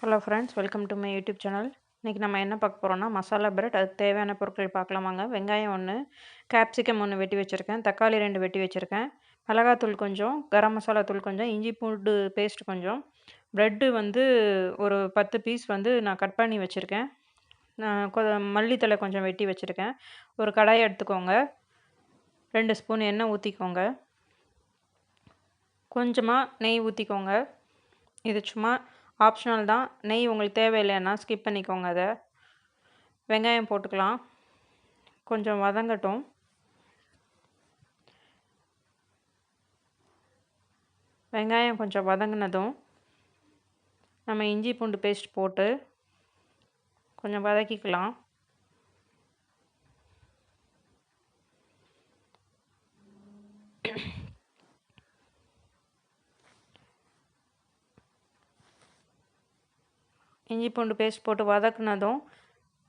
Hello friends welcome to my YouTube channel இன்றைக்கி நம்ம என்ன பார்க்க போகிறோம்னா மசாலா பிரெட் அதுக்கு தேவையான பொருட்கள் பார்க்கலாமாங்க வெங்காயம் ஒன்று கேப்சிகம் ஒன்று வெட்டி வச்சுருக்கேன் தக்காளி ரெண்டு வெட்டி வச்சுருக்கேன் மிளகாத்தூள் கொஞ்சம் கரம் மசாலா தூள் கொஞ்சம் இஞ்சி பூண்டு பேஸ்ட் கொஞ்சம். ப்ரெட்டு வந்து ஒரு பத்து பீஸ் வந்து நான் கட் பண்ணி வச்சுருக்கேன். மல்லித்தலை கொஞ்சம் வெட்டி வச்சுருக்கேன். ஒரு கடாயை எடுத்துக்கோங்க. ரெண்டு ஸ்பூன் எண்ணெய் ஊற்றிக்கோங்க கொஞ்சமாக நெய் ஊற்றிக்கோங்க இது சும்மா ஆப்ஷனல் தான். நெய் உங்களுக்கு தேவையில்லைன்னா ஸ்கிப் பண்ணிக்கோங்க அதை. வெங்காயம் போட்டுக்கலாம். கொஞ்சம் வதங்கட்டும். வெங்காயம் கொஞ்சம் வதங்கினதும் நம்ம இஞ்சி பூண்டு பேஸ்ட் போட்டு கொஞ்சம் வதக்கிக்கலாம். இஞ்சி பூண்டு பேஸ்ட் போட்டு வதக்குனதும்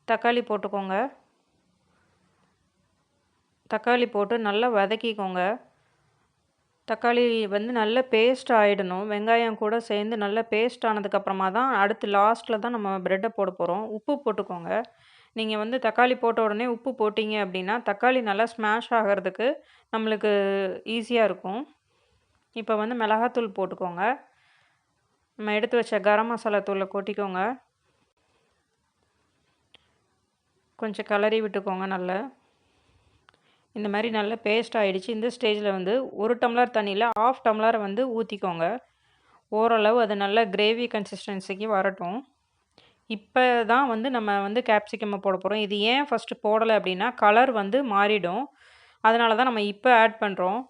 தக்காளி போட்டுக்கோங்க. தக்காளி போட்டு நல்லா வதக்கிக்கோங்க. தக்காளி வந்து நல்ல பேஸ்ட் ஆகிடணும் வெங்காயம் கூட சேர்ந்து நல்ல பேஸ்ட் ஆனதுக்கப்புறமா தான் அடுத்து லாஸ்ட்டில் தான் நம்ம ப்ரெட்டை போட போகிறோம் உப்பு போட்டுக்கோங்க. நீங்கள் வந்து தக்காளி போட்ட உடனே உப்பு போட்டிங்க அப்படின்னா தக்காளி நல்லா ஸ்மாஷ் ஆகிறதுக்கு நம்மளுக்கு ஈஸியாக இருக்கும். இப்போ வந்து மிளகாத்தூள் போட்டுக்கோங்க. நம்ம எடுத்து வச்ச கரம் மசாலா தூளை கொட்டிக்கோங்க. கொஞ்சம் கலரி விட்டுக்கோங்க நல்லா. இந்த மாதிரி நல்ல பேஸ்ட் ஆகிடுச்சு இந்த ஸ்டேஜில் வந்து ஒரு டம்ளர் தண்ணியில் ஆஃப் டம்ளரை வந்து ஊற்றிக்கோங்க ஓரளவு அது நல்ல கிரேவி கன்சிஸ்டன்சிக்கு வரட்டும். இப்போ தான் வந்து நம்ம வந்து கேப்சிகம் போட போகிறோம் இது ஏன் ஃபஸ்ட்டு போடலை அப்படின்னா கலர் வந்து மாறிடும். அதனால தான் நம்ம இப்போ ஆட் பண்ணுறோம்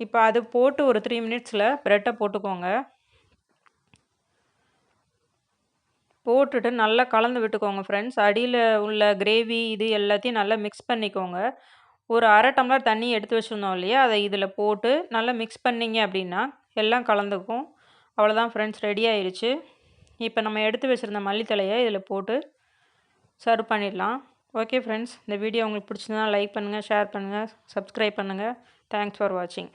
இப்போ அது போட்டு ஒரு த்ரீ மினிட்ஸில் ப்ரெட்டை போட்டுக்கோங்க. போட்டுட்டு நல்லா கலந்து விட்டுக்கோங்க ஃப்ரெண்ட்ஸ் அடியில் உள்ள கிரேவி இது எல்லாத்தையும் நல்லா மிக்ஸ் பண்ணிக்கோங்க. ஒரு அரை டம்ளர் தண்ணி எடுத்து வச்சுருந்தோம் இல்லையா? அதை இதில் போட்டு நல்லா மிக்ஸ் பண்ணிங்க அப்படின்னா எல்லாம் கலந்துக்கும். அவ்வளோதான் ஃப்ரெண்ட்ஸ் ரெடி ஆயிடுச்சு இப்போ நம்ம எடுத்து வச்சுருந்த மல்லித்தலையை இதில் போட்டு சர்வ் பண்ணிடலாம். ஓகே ஃப்ரெண்ட்ஸ் இந்த வீடியோ உங்களுக்கு பிடிச்சிருந்தா லைக் பண்ணுங்கள் ஷேர் பண்ணுங்கள் சப்ஸ்கிரைப் பண்ணுங்கள் தேங்க்ஸ் ஃபார் வாட்சிங்